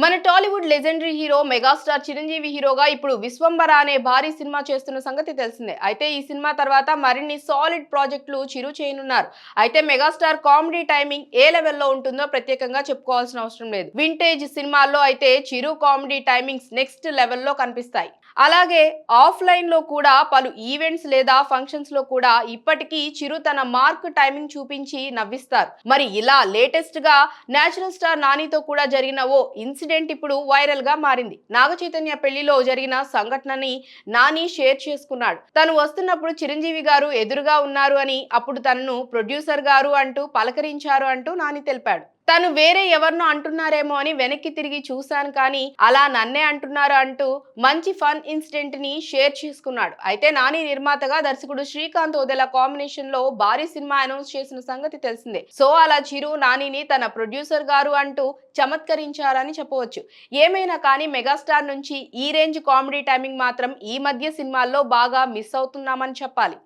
మన Tollywood legendary hero megastar Chiranjeevi హీరోగా ఇప్పుడు విశ్వంబర అనే భారీ సినిమా చేస్తున్న సంగతి తెలిసిందే. అయితే ఈ సినిమా తర్వాత మరిన్ని సాలిడ్ ప్రాజెక్టులు చిరు చేయనున్నారు. అయితే మెగాస్టార్ కామెడీ టైమింగ్ ఏ లెవెల్లో ఉంటుందో ప్రత్యేకంగా చెప్పుకోవాల్సిన అవసరం లేదు. వింటేజ్ సినిమాల్లో అయితే చిరు కామెడీ టైమింగ్స్ నెక్స్ట్ లెవెల్లో కనిపిస్తాయి. అలాగే ఆఫ్లైన్లో కూడా పలు ఈవెంట్స్ లేదా ఫంక్షన్స్లో కూడా ఇప్పటికీ చిరు తన మార్క్ టైమింగ్ చూపించి నవ్విస్తారు. మరి ఇలా లేటెస్ట్గా నేచురల్ స్టార్ నానితో కూడా జరిగిన ఓ ఇన్సిడెంట్ ఇప్పుడు వైరల్గా మారింది. నాగ చైతన్య పెళ్ళిలో జరిగిన సంఘటనని నాని షేర్ చేసుకున్నాడు. తను వస్తున్నప్పుడు చిరంజీవి గారు ఎదురుగా ఉన్నారు అని అప్పుడు తనను ప్రొడ్యూసర్ గారు అంటూ పలకరించారు అంటూ నాని తెలిపాడు. తను వేరే ఎవరినో అంటున్నారేమో అని వెనక్కి తిరిగి చూశాను కానీ అలా నన్నే అంటున్నారు అంటూ మంచి ఫన్ ఇన్సిడెంట్ని షేర్ చేసుకున్నాడు. అయితే నాని నిర్మాతగా దర్శకుడు శ్రీకాంత్ ఓదెల కాంబినేషన్లో భారీ సినిమా అనౌన్స్ చేసిన సంగతి తెలిసిందే. సో అలా చిరు నానిని తన ప్రొడ్యూసర్ గారు అంటూ చమత్కరించారని చెప్పవచ్చు. ఏమైనా కానీ మెగాస్టార్ నుంచి ఈ రేంజ్ కామెడీ టైమింగ్ మాత్రం ఈ మధ్య సినిమాల్లో బాగా మిస్ అవుతున్నామని చెప్పాలి.